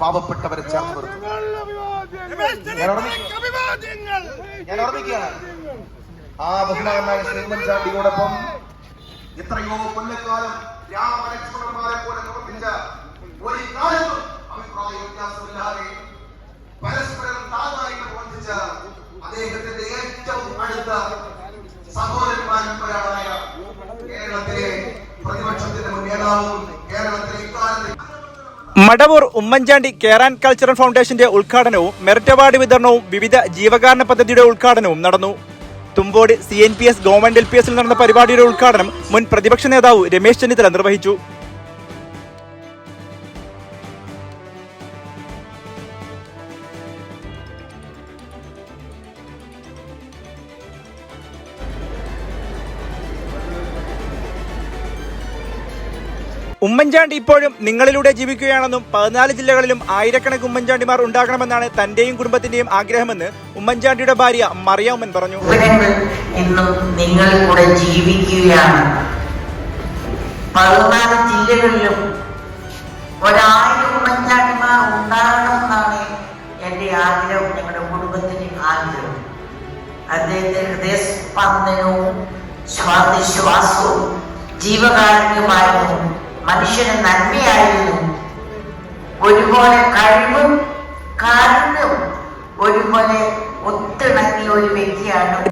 പാവപ്പെട്ടവരെ ചേർത്ത് നിർത്തും. ഞാൻ ഓർമ്മിക്കുകയാണ്. ആ ബഹുമാനായ ശ്രീ ഉമ്മൻചാണ്ടിയോടൊപ്പം എത്രയോ കൊല്ലക്കാലം രാമലക്ഷ്മണന്മാരെ പോലെ പ്രവർത്തിച്ച ഒരു കാലത്തും അഭിപ്രായ വ്യത്യാസമില്ലാതെ പരസ്പരം താതായിട്ട് പ്രവർത്തിച്ച അദ്ദേഹത്തിന്റെ ഏറ്റവും അടുത്ത സഹോദരന്മാരിൽ ഒരാളായ കേരളത്തിലെ പ്രതിപക്ഷത്തിന്റെ നേതാവും കേരളത്തിലെ ഇക്കാലത്തെ Madavoor Oommen Chandy care and cultural ഫൗണ്ടേഷന്റെ ഉദ്ഘാടനവും മെറിറ്റ് അവാർഡ് വിതരണവും വിവിധ ജീവകാരണ പദ്ധതിയുടെ ഉദ്ഘാടനവും നടന്നു. Thumbode C N P S government L P എസിൽ നടന്ന പരിപാടിയുടെ ഉദ്ഘാടനം മുൻ പ്രതിപക്ഷ നേതാവ് രമേശ് ചെന്നിത്തല നിർവഹിച്ചു. ഉമ്മൻചാണ്ടി ഇപ്പോഴും നിങ്ങളിലൂടെ ജീവിക്കുകയാണെന്നും പതിനാല് ജില്ലകളിലും ആയിരക്കണക്കിന് ഉമ്മൻചാണ്ടിമാർ ഉണ്ടാകണമെന്നാണ് തന്റെയും കുടുംബത്തിന്റെയും ആഗ്രഹമെന്ന് ഉമ്മൻചാണ്ടിയുടെ ഭാര്യ മറിയ ഉമ്മൻ പറഞ്ഞു ഇന്നും നിങ്ങൾ ജീവിക്കുകയാണ്. പതിനാല് ജില്ലകളിലും ഒരായിരം ഉമ്മൻചാണ്ടിമാർ ഉണ്ടാകണമെന്നാണ് എന്റെ ആഗ്രഹം ഞങ്ങളുടെ കുടുംബത്തിന്റെ ആഗ്രഹം. അദ്ദേഹത്തെ ഹൃദയസ്പന്ദനവും ശ്വാസവും ജീവകാരുണ്യമായിരുന്നു. മനുഷ്യന് നന്മയായിരുന്നു. ഒരുപോലെ കഴിവും കാരുണ്യവും ഒരുപോലെ ഒരു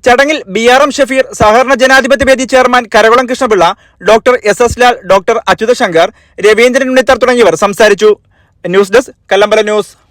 ചടങ്ങിൽ ബി ആർ എം ഷഫീർ സഹകരണ ജനാധിപത്യ വേദി chairman Karakulam Krishnapillai doctor S S Lal doctor Achutha Shankar Raveendran Unnithan തുടങ്ങിയവർ സംസാരിച്ചു. News desk Kallambala news.